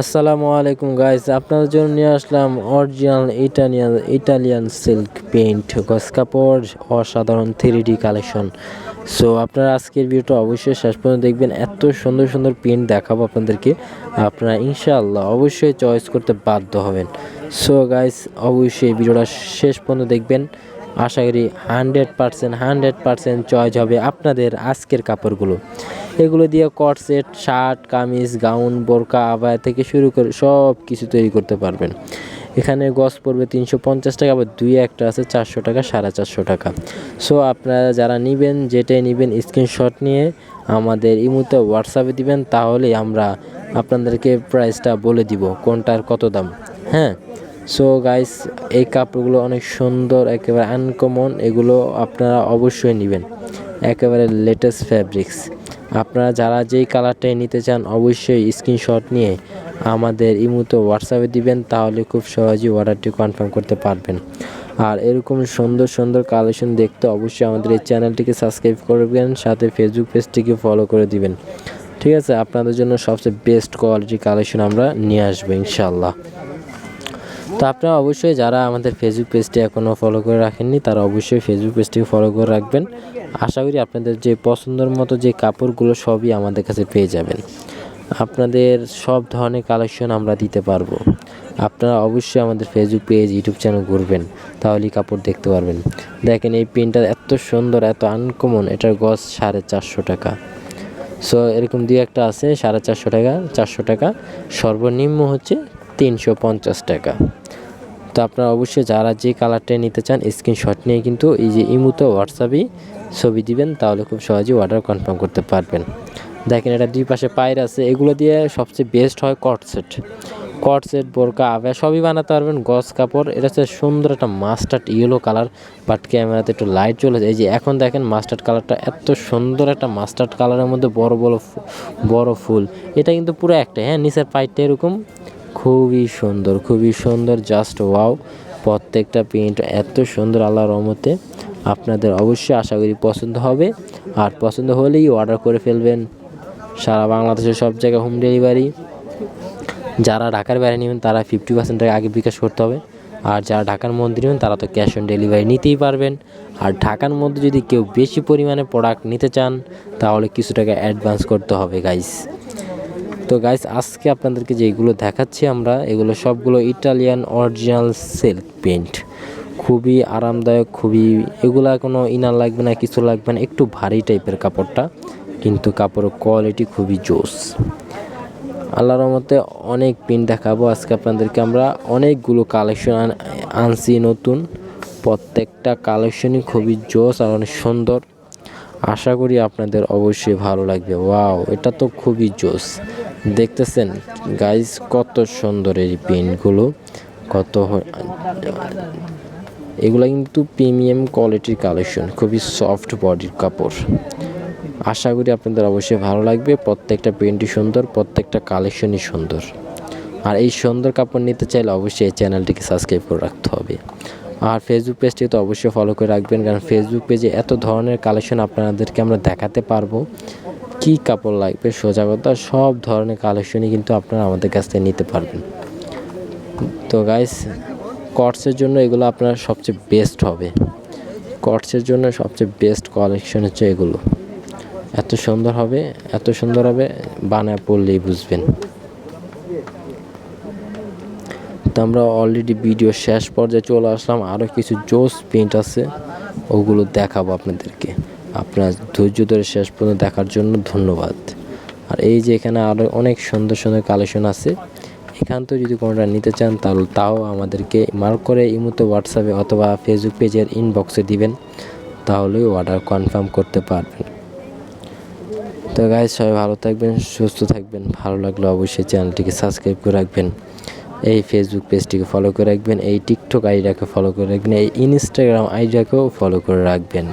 আসসালামু আলাইকুম গাইস আপনাদের জন্য নিয়ে আসলাম original Italian Italian silk paint গস কাপড়, অসাধারণ থ্রি ডি কালেকশন সো আপনারা আজকের ভিডিওটা অবশ্যই শেষ পর্যন্ত দেখবেন। এত সুন্দর সুন্দর পেইন্ট দেখাবো আপনাদেরকে। আপনারা ইনশাআল্লাহ অবশ্যই চয়েস করতে বাধ্য হবেন। সো গাইস অবশ্যই ভিডিওটা শেষ পর্যন্ত দেখবেন। আশা করি hundred percent hundred percent choice হবে আপনাদের আজকের কাপড়গুলো। এগুলো দিয়ে কট সেট শার্ট, কামিজ, গাউন, বোরকা, আবায়া থেকে শুরু করে সব কিছু তৈরি করতে পারবেন। এখানে গজ পড়বে তিনশো পঞ্চাশ টাকা, আবার দুই একটা আছে চারশো টাকা, সাড়ে চারশো টাকা। সো আপনারা যারা নেবেন, যেটাই নেবেন স্ক্রিনশট নিয়ে আমাদের ইমুতে হোয়াটসঅ্যাপে দিবেন তাহলে আমরা আপনাদেরকে প্রাইসটা বলে দিব, কোনটার কত দাম। হ্যাঁ? সো গাইস এই কাপড়গুলো অনেক সুন্দর, একেবারে আনকমন এগুলো আপনারা অবশ্যই নেবেন। একেবারে লেটেস্ট ফ্যাব্রিক্স আপনারা যারা যেই কালারটাই নিতে চান অবশ্যই স্ক্রিনশট নিয়ে আমাদের ইমুতে হোয়াটসঅ্যাপে দিবেন, তাহলে খুব সহজেই অর্ডারটি কনফার্ম করতে পারবেন। আর এরকম সুন্দর সুন্দর কালেকশন দেখতে অবশ্যই আমাদের এই চ্যানেলটিকে সাবস্ক্রাইব করবেন, সাথে ফেসবুক পেজটিকে ফলো করে দিবেন। ঠিক আছে, আপনাদের জন্য সবচেয়ে বেস্ট কোয়ালিটি কালেকশন আমরা নিয়ে আসব ইনশাল্লাহ তো আপনারা অবশ্যই যারা আমাদের ফেসবুক পেজটি এখনও ফলো করে রাখেননি, তারা অবশ্যই ফেসবুক পেজটি ফলো করে রাখবেন। আশা করি আপনাদের যে পছন্দের মতো যে কাপড়গুলো সবই আমাদের কাছে পেয়ে যাবেন। আপনাদের সব ধরনের কালেকশন আমরা দিতে পারব। আপনারা অবশ্যই আমাদের ফেসবুক পেজ ইউটিউব চ্যানেল ঘুরবেন, তাহলেই কাপড় দেখতে পারবেন। দেখেন এই পেনটা এত সুন্দর, এত আনকমন এটার গজ সাড়ে চারশো টাকা। সো এরকম দুই একটা আছে, সাড়ে চারশো টাকা চারশো টাকা। সর্বনিম্ন হচ্ছে তিনশো পঞ্চাশ টাকা। তো আপনারা অবশ্যই যারা যে কালারটা নিতে চান স্ক্রিনশট নিয়ে কিন্তু এই যে ইমুতে হোয়াটসঅ্যাপেই ছবি দিবেন, তাহলে খুব সহজেই অর্ডার কনফার্ম করতে পারবেন। দেখেন এটা দুই পাশে পায়ের আছে, এগুলো দিয়ে সবচেয়ে বেস্ট হয় কট সেট কট সেট বোরকা আবে সবই বানাতে পারবেন গস কাপড়, এটা হচ্ছে সুন্দর একটা মাস্টার্ড ইয়েলো কালার বাট ক্যামেরাতে একটু লাইট চলে এই যে এখন দেখেন মাস্টার্ড কালারটা এত সুন্দর একটা মাস্টার্ড কালারের মধ্যে বড় বড় বড় ফুল, এটা কিন্তু পুরো একটা হ্যাঁ নিচের পাইটটা এরকম খুবই সুন্দর খুবই সুন্দর জাস্ট ওয়াও প্রত্যেকটা প্রিন্ট এত সুন্দর আল্লাহর রহমতে আপনাদের অবশ্যই আশা করি পছন্দ হবে। আর পছন্দ হলেই অর্ডার করে ফেলবেন। সারা বাংলাদেশের সব জায়গায় হোম ডেলিভারি যারা ঢাকার বাইরে নেবেন, তারা ফিফটি পার্সেন্ট টাকা আগে বিকাশ করতে হবে। আর যারা ঢাকার মধ্যে নেবেন, তারা তো ক্যাশ অন ডেলিভারি নিতেই পারবেন। আর ঢাকার মধ্যে যদি কেউ বেশি পরিমাণে প্রোডাক্ট নিতে চান, তাহলে কিছু টাকা অ্যাডভান্স করতে হবে গাইস তো গাইস আজকে আপনাদেরকে যেগুলো দেখাচ্ছি আমরা, এগুলো সবগুলো ইটালিয়ান অরিজিনাল সিল্ক পেন্ট খুবই আরামদায়ক, খুবই এগুলা কোনো ইনার লাগবে না, কিছু লাগবে না, একটু ভারী টাইপের কাপড়টা, কিন্তু কাপড়ের কোয়ালিটি খুবই জোস। আল্লাহর রহমতে অনেক পিন দেখাবো আজকে আপনাদেরকে আমরা। অনেকগুলো কালেকশন আনছি নতুন। প্রত্যেকটা কালেকশনই খুবই জোস আর অনেক সুন্দর। আশা করি আপনাদের অবশ্যই ভালো লাগবে। ওয়াও এটা তো খুবই জোস। দেখতেছেন? গাইজ কত সুন্দর এই পেনগুলো কত এগুলো কিন্তু প্রিমিয়াম কোয়ালিটির কালেকশন, খুবই সফট বডির কাপড়। আশা করি আপনাদের অবশ্যই ভালো লাগবে, প্রত্যেকটা পেন্টই সুন্দর, প্রত্যেকটা কালেকশনই সুন্দর। আর এই সুন্দর কাপড় নিতে চাইলে অবশ্যই এই চ্যানেলটিকে সাবস্ক্রাইব করে রাখতে হবে। আর ফেসবুক পেজটি তো অবশ্যই ফলো করে রাখবেন, কারণ ফেসবুক পেজে এত ধরনের কালেকশন আপনাদেরকে আমরা দেখাতে পারব। কি কাপড় লাগবে, সোজা সব ধরনের কালেকশনই কিন্তু আপনারা আমাদের কাছ থেকে নিতে পারবেন। তো গাইস কটসের জন্য এগুলো আপনার সবচেয়ে বেস্ট হবে। কটসের জন্য সবচেয়ে বেস্ট কালেকশন হচ্ছে এগুলো। এত সুন্দর হবে, এত সুন্দর হবে, বানায় পড়লেই বুঝবেন। তো আমরা অলরেডি ভিডিও শেষ পর্যায়ে চলে আসলাম। আরও কিছু জোস প্রিন্ট আছে, ওগুলো দেখাবো আপনাদেরকে। আপনার ধৈর্য ধরে শেষ পর্যন্ত দেখার জন্য ধন্যবাদ। আর এই যে এখানে আরও অনেক সুন্দর সুন্দর কালেকশন আছে, এখান থেকে যদি কোনোটা নিতে চান, তাহলে তাও আমাদেরকে মার্ক করে ইমুতে হোয়াটসঅ্যাপে অথবা ফেসবুক পেজের ইনবক্সে দিবেন তাহলেই অর্ডার কনফার্ম করতে পারবেন। তো গাইজ সবাই ভালো থাকবেন, সুস্থ থাকবেন, ভালো লাগলে অবশ্যই চ্যানেলটিকে সাবস্ক্রাইব করে রাখবেন, এই ফেসবুক পেজটিকে ফলো করে রাখবেন, এই টিকটক আইডিয়াকে ফলো করে রাখবেন, এই ইনস্টাগ্রাম আইডিয়াকেও ফলো করে রাখবেন।